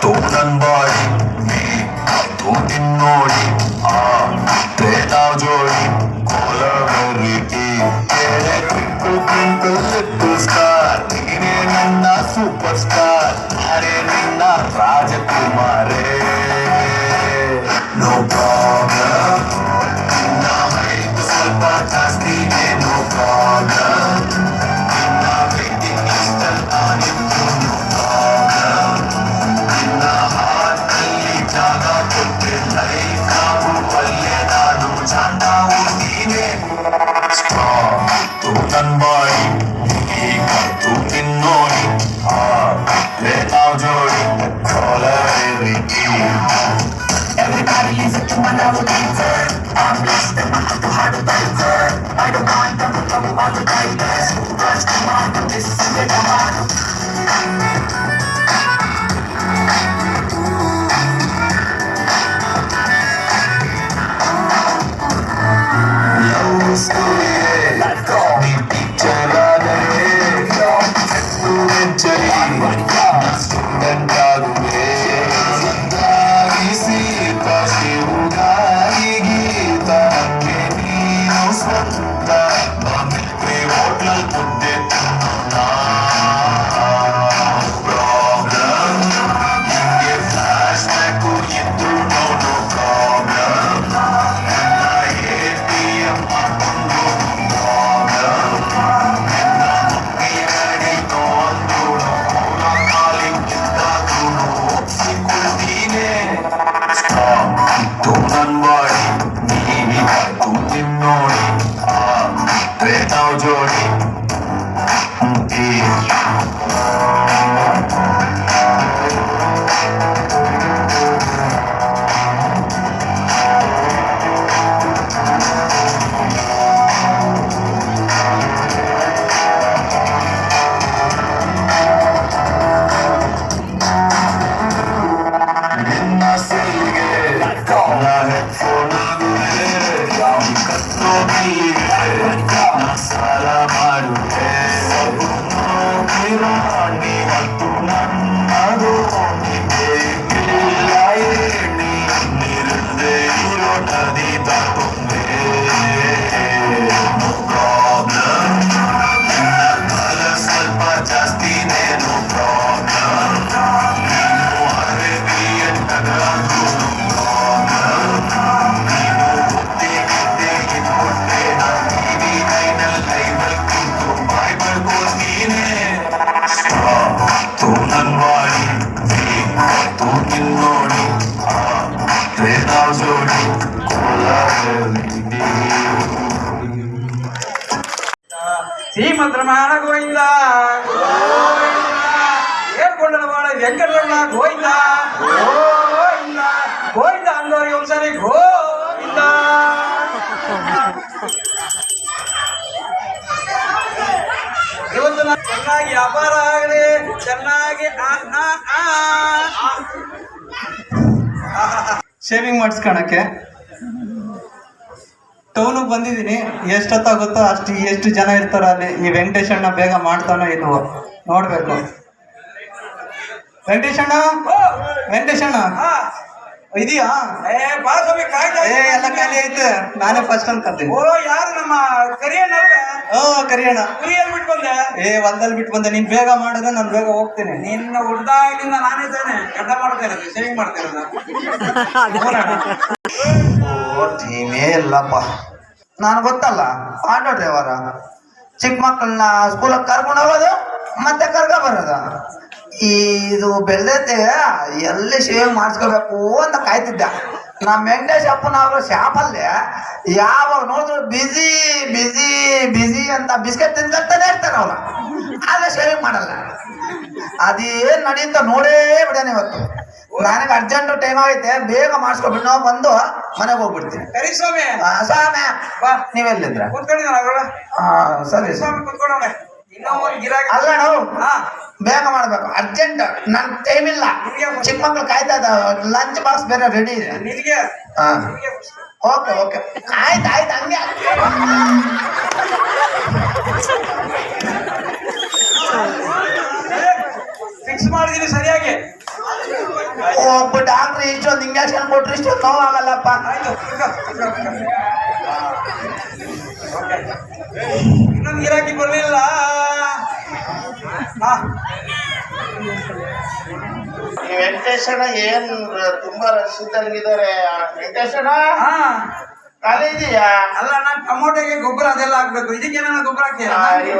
Golden Boy. leave it to I'm lost and I'm too hard to I don't mind, I'm not talking about the divers this is it, come on Yo, ಕಿರಾಣಿ ಮತ್ತು ಶ್ರೀಮಂತರಮಾನ ಗೋವಿಂದ. ಹೇಳ್ಕೊಂಡ ಬಾಳ ವೆಂಕಟರಮಣ ಗೋವಿಂದ. ಗೋವಿಂದ. ಗೋವಿಂದ ಅಂದವ್ರಿಗೆ ಒಂದ್ಸರಿ ಗೋವಿಂದ. ಇವತ್ತು ನಾನು ಚೆನ್ನಾಗಿ ವ್ಯಾಪಾರ ಆಗಲಿ, ಚೆನ್ನಾಗಿ. ಶೇವಿಂಗ್ ಮಾಡಿಸ್ಕೊಳಕ್ಕೆ ಟೌನಿಗೆ ಬಂದಿದ್ದೀನಿ. ಎಷ್ಟೊತ್ತಾಗುತ್ತೋ ಅಷ್ಟು ಎಷ್ಟು ಜನ ಇರ್ತಾರೋ ಅಲ್ಲಿ ಈ ವೆಂಕಟೇಶ್ ಅಣ್ಣ ಬೇಗ ಮಾಡ್ತಾನೋ ಇಲ್ವೋ ನೋಡ್ಬೇಕು. ವೆಂಕಟೇಶ್ ಅಣ್ಣ? ವೆಂಕಟೇಶ್ ಅಣ್ಣ? ಆ. ಇದೆಯಾ? ಏ ಬಾ ಸ್ವಾಮಿ ಕಾಯ್ತಾ ಏ ಎಲ್ಲ ಖಾಲಿ ಐತೆ ನಾನೇ ಫಸ್ಟ್ ಅನ್ಕೊಂತೀನಿ ಓ ಯಾರು ನಮ್ಮ ಕರಿಯಣ್ಣಲ್ವೇ ಓ ಕರಿಯಣ್ಣ. ಕುರಿಯಲ್ಲಿ ಬಿಟ್ಟು ಬಂದೆ ಏ ಹೊಲ್ದಲ್ಲಿ ಬಿಟ್ಟು ಬಂದೆ ನೀನ್ ಬೇಗ ಮಾಡಿದ್ರೆ ನಾನು ಬೇಗ ಹೋಗ್ತೀನಿ. ನಿನ್ನ ಹುಡ್ದಾಗಿಂದ ನಾನೇ ತಾನೆ ಗಡ್ಡ ಮಾಡ್ತಾ ಇರೋದು ಶೇವಿಂಗ್ ಮಾಡ್ತಾ ಇರೋದು. ಟೀಮೇ ಇಲ್ಲಪ್ಪ. ನಾನು ಗೊತ್ತಲ್ಲ, ಆಟೋ ಡ್ರೈವರ ಚಿಕ್ಕ ಮಕ್ಕಳನ್ನ ಸ್ಕೂಲಿಗೆ ಕರ್ಕೊಂಡು ಹೋಗೋದು, ಮತ್ತೆ ಕರ್ಕ ಬರೋದು. ಇದು ಬೆಳೆದೈತೆ ಎಲ್ಲಿ ಶೇವ್ ಮಾಡಿಸ್ಕೋಬೇಕು ಅಂತ ಕಾಯ್ತಿದ್ದ. ನಮ್ಮ ವೆಂಕಟೇಶ್ ಅಪ್ಪನವರು ಶಾಪಲ್ಲಿ ಯಾವಾಗ ನೋಡಿದ್ರು ಬಿಸಿ ಬಿಸಿ ಬಿಸಿ ಅಂತ ಬಿಸ್ಕೆಟ್ ತಿನ್ಕೊಂತಾನೆ ಇರ್ತಾರೆ ಅವ್ರು. ಆದ್ರೆ ಶೇವಿಂಗ್ ಮಾಡಲ್ಲ. ಅದೇನು ನಡೀತ ನೋಡೇ ಬಿಡೋಣ ಇವತ್ತು. ನನಗೆ ಅರ್ಜೆಂಟ್ ಟೈಮ್ ಆಗೈತೆ ಬೇಗ ಮಾಡಿಸ್ಕೊಬಿಟ್ಟು ನಾವು ಬಂದು ಮನೆಗೆ ಹೋಗ್ಬಿಡ್ತೀನಿ ಸರಿ ಸ್ವಾಮಿ. ಸ್ವಾಮಿ ನೀವೆಲ್ಲಿದ್ರ ಸರಿ ಸ್ವಾಮಿ ಒಂದು ಅಲ್ಲ ನಾವು ಹಾ. ಬೇಗ ಮಾಡ್ಬೇಕು. ಅರ್ಜೆಂಟ್ ನನ್ ಟೈಮ್ ಇಲ್ಲ. ಚಿಕ್ಕ ಮಕ್ಳು ಕಾಯ್ತಾ ಇದ್ದಾವೆ ಲಂಚ್ ಬಾಕ್ಸ್ ಬೇರೆ ರೆಡಿ ಇದೆ. Okay okay. ಆಯ್ತು ಆಯ್ತು. ಹಂಗೆ ಇಂಜೆಕ್ಷನ್ ಕೊಟ್ರೆ ಇಷ್ಟೊಂದು ನೋವಾಗಲ್ಲಪ್ಪ. ಇನ್ನೊಂದು ಗಿರಾಕಿ ಬರಲಿಲ್ಲ ವೆಂಕಟೇಶಣ್ಣ ಏನ್ ತುಂಬಾ ರಶ್ ಇದ್ದಂಗಿದ್ದಾರೆ ವೆಂಕಟೇಶಣ್ಣ? ಖಾಲಿ ಇದೆಯಾ? ಅಲ್ಲ ನಾನು ಟೊಮೊಟೊಗೆ ಗೊಬ್ಬರ ಅದೆಲ್ಲ ಹಾಕ್ಬೇಕು. ಇದಕ್ಕೆ ನಾನು ಗೊಬ್ಬರ ಹಾಕ್ತೀಯ ಅಯ್ಯೋ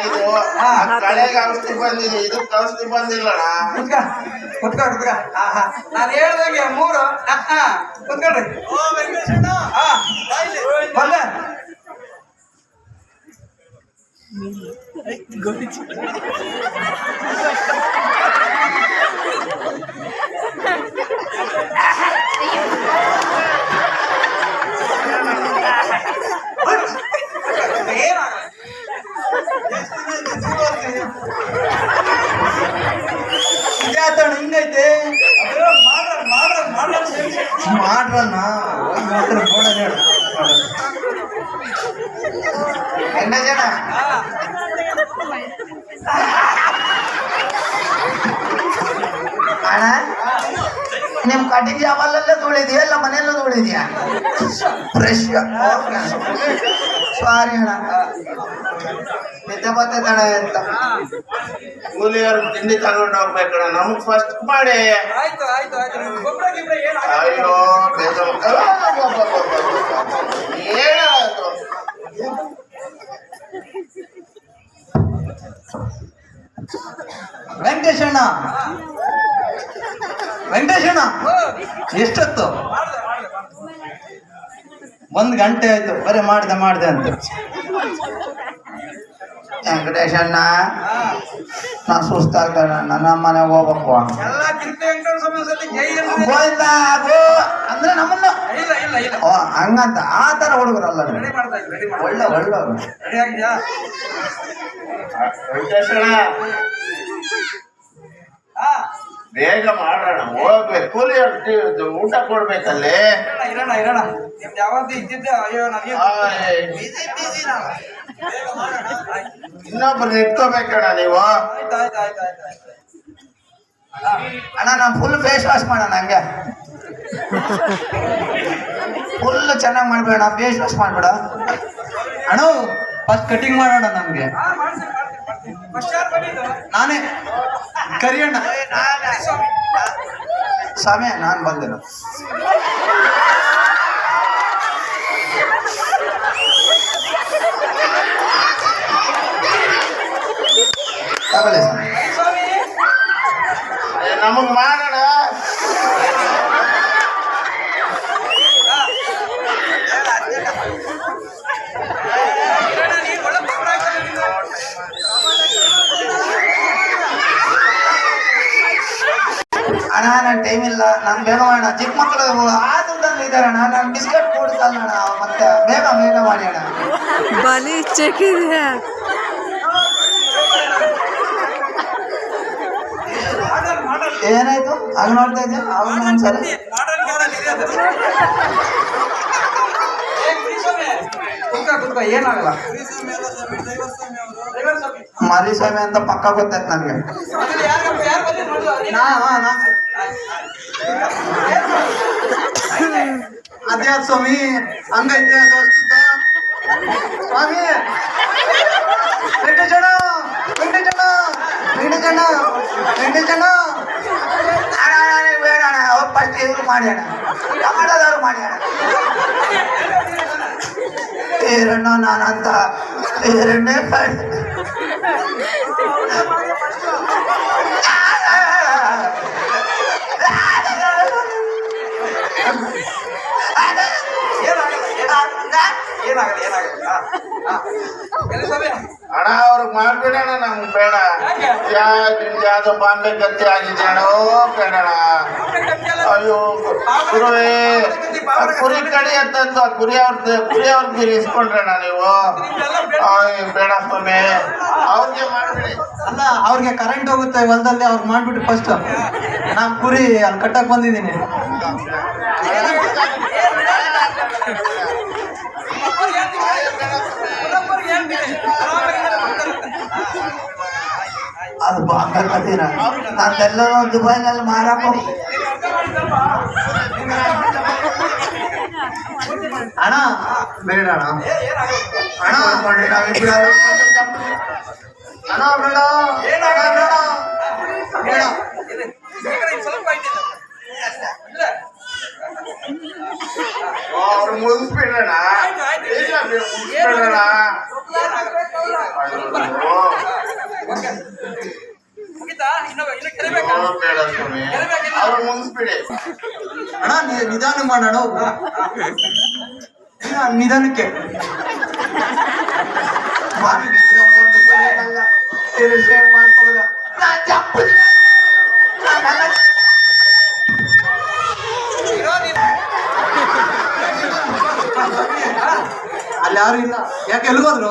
ಇದು ಹಾ. ಕಳೆಗೆ ಔಷಧಿ ಬಂದಿದೆ ಇದಕ್ಕೆ ಔಷಧಿ ಬಂದಿಲ್ಲಣ್ಣ. ಕುತ್ಕ ಕುತ್ಕ ನಾನು ಹೇಳ್ದಂಗೆ ಮೂರು ಕುತ್ಕೊಳ್ರಿ. ಬಂದೆ. ಸೇರ್ಸಿ. ಮಾಡ್ರಣ್ಣ ಹೋಗಿ ಮಾತ್ರ ಬೋರ್ಡಲ್ಲಿ ಹೇಳು ಎಣ್ಣೆ ಜನ ಹಾ. ಅಣ್ಣ ನಿಮ್ ಕಟಿಂಗ್ ಜಾಬಲ್ಲಲ್ಲೇ ಧೂಳಿದ್ಯಾ ಇಲ್ಲ ಮನೆಯಲ್ಲೂ ಧೂಳಿದ್ಯಾ ಫ್ರೆಶ್ ಸಾರಿ ಅಣ್ಣ ನಿದ್ದೆ ಬರ್ತೈತಣ್ಣ ಅಂತ ಕೂಲಿಯವ್ರಿಗೆ ತಿಂಡಿ ತಗೊಂಡು ಹೋಗ್ಬೇಕಣ್ಣ ನಮಗ್ ಫಸ್ಟ್ ಮಾಡಿ ಆಯ್ತು ಆಯ್ತು ಆಯ್ತು ನೀವು ಗೊಬ್ಬರ ಗಿಬ್ಬರ ಏನು ಅಯ್ಯೋ ಬೇಜಾರು. ಏನಾಯ್ತು ವೆಂಕಟೇಶ್ ಅಣ್ಣ ವೆಂಕಟೇಶ್ ಅಣ್ಣ ಎಷ್ಟೊತ್ತು ಮಾಡ್ದೆ ಮಾಡ್ದೆ ಒಂದ್ ಗಂಟೆ ಆಯ್ತು ಬರೀ ಮಾಡ್ದೆ ಮಾಡ್ದೆ ಅಂತ ವೆಂಕಟೇಶಣ್ಣ ಹಾ ನಾ ಸುಸ್ತಾಗ್ತಾನ ನನ್ನ ಮನೆಗೆ ಹೋಗ್ಬೇಕು ಗೋವಿಂದ ಗೋ ಅಂದ್ರೆ ನಮ್ಮನ್ನ ಇಲ್ಲ ಇಲ್ಲ ಇಲ್ಲ. ಓ ಹಂಗಂತ ಆ ತರ ಹುಡುಗರಲ್ಲ ಒಳ್ಳೆ ರೆಡಿ ಮಾಡ್ತಾ ಇದ್ದೀನಿ ರೆಡಿ ಮಾಡ್ತಾ ಒಳ್ಳೆ ಬೇಗ ಮಾಡೋಣ ಹೋಗ್ಬೇಕು. ಕೂಲಿ ಊಟ ಕೊಡ್ಬೇಕಲ್ಲಿ. ಇರೋಣ ಇರೋಣ ಯಾವತ್ತೂ ಇದ್ದಿದ್ದೆ ಅಯ್ಯೋ ನನಗೆ ಆಯ್, ಇನ್ನೊಬ್ರು ಇಟ್ಕೋಬೇಕಣ್ಣ ನೀವು. ಅಣ್ಣ, ನಾನು ಫುಲ್ ಫೇಸ್ ವಾಶ್ ಮಾಡೋಣ ಹಂಗೆ. ಫುಲ್ ಚೆನ್ನಾಗಿ ಮಾಡ್ಬೇಡ ಫೇಸ್ ವಾಶ್ ಮಾಡ್ಬೇಡ. ಅಣ್ಣ ಫಸ್ಟ್ ಕಟಿಂಗ್ ಮಾಡೋಣ ನಮ್ಗೆ. ನಾನೇ, ಕರಿಯಣ್ಣ. ಸ್ವಾಮಿ, ನಾನು ಬಂದೆನು. ಏ, ನಮಗ್ ಮಾಡೋಣ ನೀನು ಅಣ್ಣ ನನ್ನ ಟೈಮ್ ಇಲ್ಲ. ನಾನು ಬೇಗ ಮಾಡೋಣ. ಚಿಕ್ಕ ಮಕ್ಕಳು ಆ ಇದ್ದಾರೆ ಅಣ್ಣ. ನಾನು ಬಿಸ್ಕೆಟ್ ಕೊಡ್ಸಲ್ಲ ಅಣ್ಣ. ಮತ್ತೆ ಬೇಗ ಬೇಗ ಮಾಡಿ ಅಣ್ಣ. ಬಲಿ ಚೆಕ್ಕಿದೆ ಆಗ ನೋಡ್ತಾ ಇದ್ದೆ ಅವಾಗ ಒಂದ್ಸಲ ಕುತ್ಕ ಏನಾಗಲ್ಲ. ಅಂತ ಪಕ್ಕ ಗೊತ್ತಾಯ್ತು ನನಗೆ. ಅದೇ ಸ್ವಾಮಿ ಹಂಗೈತೆ ಅದು. ಸ್ವಾಮಿ! ವೆಂಕಟೇಶಣ್ಣ! ಜನ ವೆಂಕಟೇಶಣ್ಣ! ವೆಂಕಟೇಶಣ್ಣ ಅಣ್ಣ ಅಣ್ಣ, ಬೇಡ ಅಣ್ಣ ಫಸ್ಟ್ ಇವ್ರು ಮಾಡಿ ಅಣ್ಣ ಟಮಾಟೋದವ್ರು ಮಾಡಿ ಅಣ್ಣ ಈರಣ್ಣ ನಾನಂತ ಈರಣ್ಣೆ ಮಾಡಿ ಏನಾಗಲ್ಲ ಏನಾಗಲ್ಲ ಹಾ, ಅವ್ರಿಗೆ ಮಾಡ್ಬೇಡ ಅಣ್ಣ ಅವ್ರಿಗೆ ಮಾಡ್ಬಿಡೋಣ ನಮ್ಗೆ ಬೇಡ ಯಾವ್ದೋ ಬಾಂಬೆ ಗತಿ ಆಗಿದೆ ಅಣ್ಣ ಬೇಡಣ ಅಯ್ಯೋ ಕುರುವೆ ಆ ಕುರಿ ಕಡಿ ಅಂತಂದು ಆ ಕುರಿ ಅವ್ರದ್ದು ಕುರಿ ಅವ್ರದ್ದು ಇಸ್ಕೊಂಡ್ರಣ್ಣ ನೀವು. ಬೇಡ. ಸ್ವಾಮಿ. ಅವ್ರಿಗೆ ಮಾಡ್ಬೇಡಿ. ಅಲ್ಲ ಅವ್ರಿಗೆ ಕರೆಂಟ್ ಹೋಗುತ್ತೆ ಹೊಲದಲ್ಲಿ ಅವ್ರು ಮಾಡ್ಬಿಟ್ಟು ಫಸ್ಟ್ ನಾನ್ ಕುರಿ ಅಲ್ಲಿ ಕಟ್ಟಕ್ ಬಂದಿದ್ದೀನಿ. ಅದು ಬಾಂಬೆ ಕಟ್ಟಿನ ನಂದೆಲ್ಲ ದುಬೈನಲ್ಲಿ ಮಾರಕ್ಕೆ ಹೋಗ್ತೀನಿ ಅಣ್ಣ ಬೇಡ ಅಣ್ಣ ಹಣ ಮಾಡಿ ನಾವಿಬ್ರು ಅಣ್ಣ ಬೇಡ ಬೇಡ ಬೇಡ ಸ್ವಲ್ಪ ಆಯ್ತಿಲ್ಲ ಇಲ್ಲ ಅವ್ರು ಮುಗಿಸ್ಬಿಡೋಣ ಮುಗಿಸ್ಬಿಡೋಣ ಅವ್ರು ಮುಗಿಸ್ಬಿಡಿ. ಅಣ್ಣ ನಿಧಾನ ಮಾಡೋಣ ನಿಧಾನಕ್ಕೆ. ಮಾಡ್ಕೊಳ್ಳೋದು? ನಾನ್ ಚಪ್ಪಲಿ ನಾನ್ ನನ್ನ ಇರೋ ನೀನು ಅಲ್ಲಿ ಯಾರು ಇಲ್ಲ? ಯಾಕೆ ಎಲ್ಗೋದ್ರು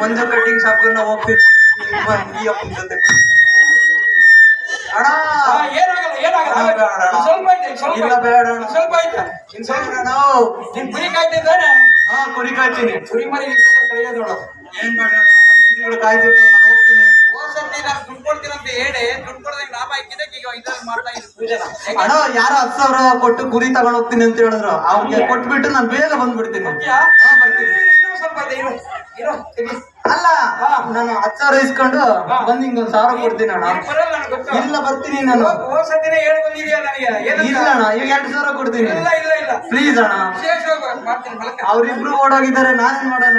ಮಂಜು ಕಟಿಂಗ್ ಶಾಪ್ ಹೋಗ್ತೀನಿ ಹೋಗ್ತೀವಿ. ಇಲ್ಲ ಬೇಡ ಸ್ವಲ್ಪ ಸ್ವಲ್ಪ ಬೇಡ ನಿನ್ ಕುರಿ ಕಾಯ್ತಿದ್ದಾನೆ ಹಾ ಕುರಿ ಕಾಯ್ತೀನಿ. ಕುರಿ ಮರಿ ಕಳೆಯೋದು ನೋಡು. ಏನ್ ಬೇಡ ಕುರಿಗಳು ಕಾಯ್ತಿರ್ತಾವೆ ನಾನು ಹೋಗ್ತೀನಿ ಹೋದ್ ಸರ್ತಿ ನಾನು ದುಡ್ಡು ಕೊಡ್ತೀನಿ ಅಂತ ಹೇಳಿ ದುಡ್ಡು ಕೊಡ್ದಂಗೆ ನಾಮ ಹಾಕಿದ್ದಕ್ಕೆ ಈಗ ಇದ್ರಲ್ಲಿ ಮಾಡ್ತಾ ಇದ್ದೀನಿ ಪೂಜೆನ ಹೆಂಗೆ? ಅಣ್ಣ ಯಾರೋ ಹತ್ತು ಸಾವಿರ ಕೊಟ್ಟು ಕುರಿ ತಗೊಂಡ್ ಹೋಗ್ತೀನಿ ಅಂತ ಹೇಳಿದ್ರು. ಅವ್ರಿಗೆ ಕೊಟ್ಬಿಟ್ಟು ನಾನು ಬೇಗ ಬಂದ್ಬಿಡ್ತೀನಿ. ಅಲ್ಲ ನಾನು ಹತ್ತು ಸಾವಿರ ಇಸ್ಕೊಂಡು ಬಂದ್ ಹಿಂಗ್ ಒಂದ್ ಸಾವಿರ ಕೊಡ್ತೀನಿ ಅಣ್ಣ. ಇಲ್ಲ ಬರ್ತೀನಿ ನಾನು. ಇಲ್ಲ ಅಣ್ಣ ಈಗ ಎರಡು ಸಾವಿರ ಕೊಡ್ತೀನಿ. ಪ್ಲೀಸ್ ಅಣ್ಣ. ಅವ್ರಿಬ್ರು ಓಡೋಗಿದ್ದಾರೆ ನಾನೇನ್ ಮಾಡೋಣ